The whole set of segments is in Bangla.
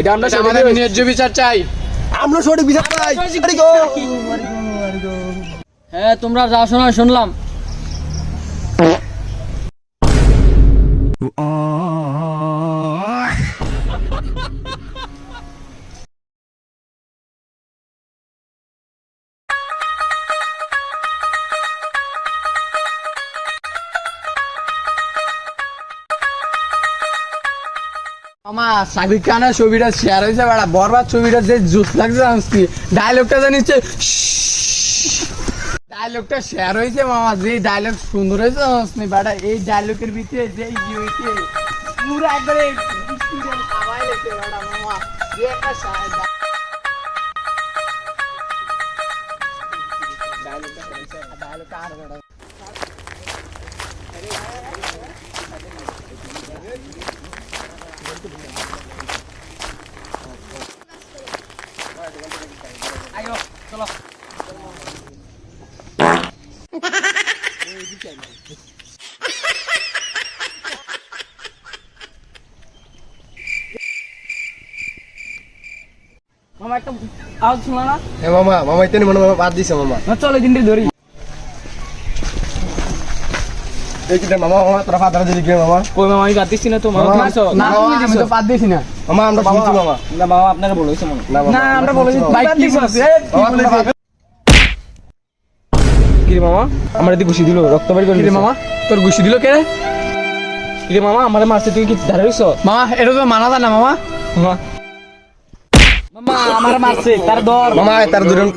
এটা আমরা আমাদের ন্যায্য বিচার চাই। আমরা সঠিক বিচার চাই। হ্যাঁ তোমরা যা শোনা শুনলাম। মামা সাকিব খানের ছবিটা শেয়ার হয়েছে, বেড়া। বরবাদ ছবিটা যে জুস লাগছে কি ডায়লগটা জানিস ডায়লগটা শেয়ার হয়েছে, মামা। যে ডায়লগ সুন্দর হয়েছে জানিস নি বেড়া। এই ডায়লগের ভিতরে যে ইয়ে হয়েছে, পুরো একবারে মামা একটা আওয়াজ শুনলো না এ মামা মামা ইতেনি মনে মামা বাদ দিছে মামা না চলো দিনটি ধরি এই কি মামা মামা তোরা ফাদার দিলি কি মামা কই মামা আমি বাদ দিচ্ছি না তো মামা মামা, শুনছো? না মামা, তুমি আমি তো বাদ দিছি না মামা আমরা শুনছি মামা না মামা আপনারা বলেছে মনে হয়। না মামা না আমরা বলেছি ভাই বাদ কি দিছো। বলছে মামা, তোরা ফাদার- কি রে মামা আমার এদিকে ঘুষি দিল রক্ত বের করে মামা? তোর ঘুষি দিল কে? রে কি রে মামা আমার মারছে তুই কি ধারে মামা এটা তো মানা যায় না মামা। মামা। মামা আমার মারছে তার দর মামা তার দুজন।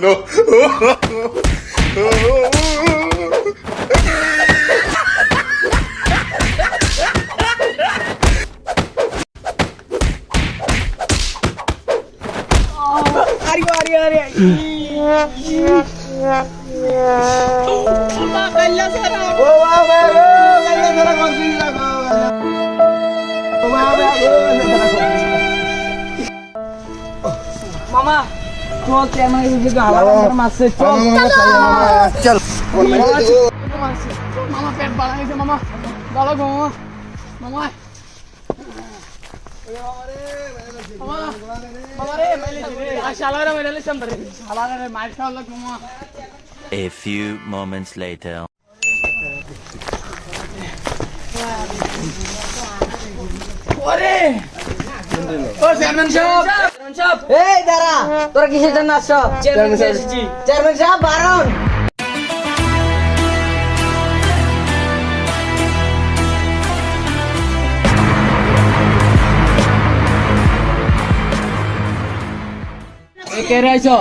মামা চল এসে দিকে করে মারছে চল। চল মামা পেট বাড়া গেছে মামা। ভালো গো মামা। মামা। মামা মামা রে মাইলে রে আ শালারে মাইলে রে শালারে খাওয়া লাগ মামা। A few moments later. ওরে! ও চেয়ারম্যান সাহেব! এই দাঁড়া! তোরা কিসের জন্য আসছ? চেয়ারম্যান সাহেব চেয়ারম্যান সাহেব বারণ! কে রে আইছো?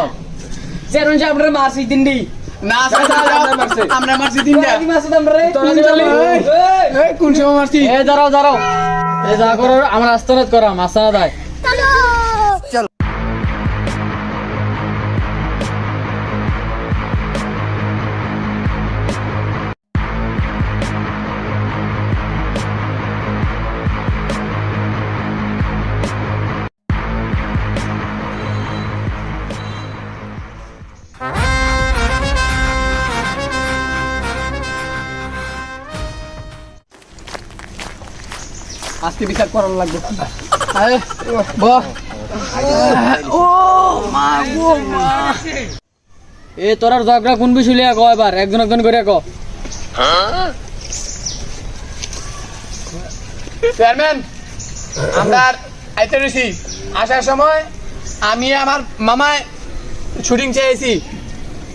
চেয়ারম্যান সাহেব রে মারছি তিনটি না আমরা মারছি। তিনটা। কোন সময় মারছি এ দাঁড়াও দাঁড়াও। এ যা করো আমার আস্তরাত করা মাসা দেয় আজকে বিচার করার লাগবে। ও মা গো মা। এ তোরার ঝগড়া কোন বিষয় লিয়া কয় এবার? একজন একজন করে ক। চেয়ারম্যান আমরা আইতে রয়েছি আসার সময় আমি আমার মামায় শুটিং চেয়েছি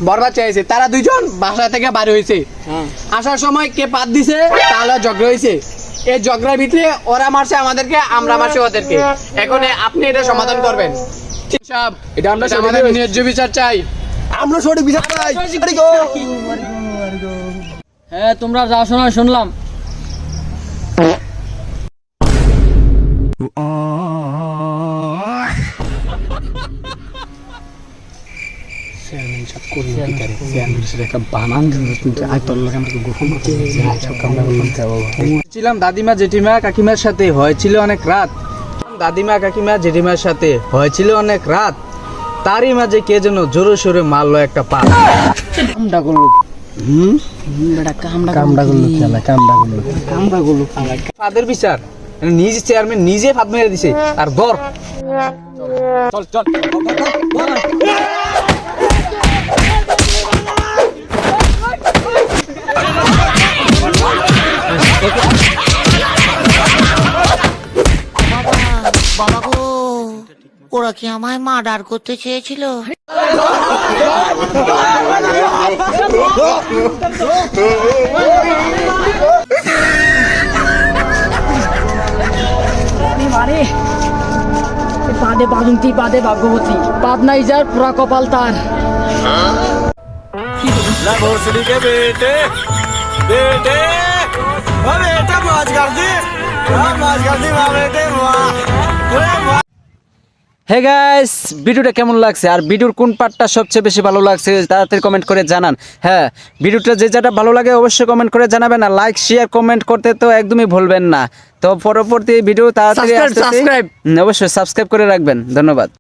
বরবাদ চেয়েছি। তারা দুইজন বাসা থেকে বাড়ি হয়েছে। আসার সময় কে পাত দিছে তাহলে ঝগড়া হয়েছে। এই ঝগড়ার ভিতরে ওরা মারছে আমাদেরকে আমরা মারছি ওদেরকে। এখন আপনি এটা সমাধান করবেন। ঠিক সব এটা আমরা আমাদের ন্যায্য বিচার চাই। আমরা সঠিক বিচার চাই। হ্যাঁ তোমরা যা শোনা শুনলাম। ছিলাম দাদিমা জেঠিমা কাকিমার সাথে হয়েছিল অনেক রাত দাদিমা কাকিমা জেঠিমার সাথে হয়েছিল অনেক রাত তারই মাঝে কে যেন জোরে সোরে মারলো একটা পা কামটা করল হুম কামটা করল খেলা কামডা করল কামড়া গুলো ফাদের বিচার নিজ চেয়ারম্যান নিজে ফাঁদ মেরে দিছে আর ধর চল চল ওরা কি আমায় মার্ডার করতে চেয়েছিল? মারে। পাদে বাদুমতি পাদে ভাগ্যবতী। পাদ নাই যার পুরা কপাল তার। হে গাইস ভিডিওটা কেমন লাগছে? আর ভিডিওর কোন পার্টটা সবচেয়ে বেশি ভালো লাগছে তাড়াতাড়ি কমেন্ট করে জানান। হ্যাঁ ভিডিওটা যে যেটা ভালো লাগে অবশ্যই কমেন্ট করে জানাবেন আর লাইক শেয়ার কমেন্ট করতে তো একদমই ভুলবেন না। তো পরবর্তী ভিডিও তাড়াতাড়ি অবশ্যই সাবস্ক্রাইব করে রাখবেন। ধন্যবাদ।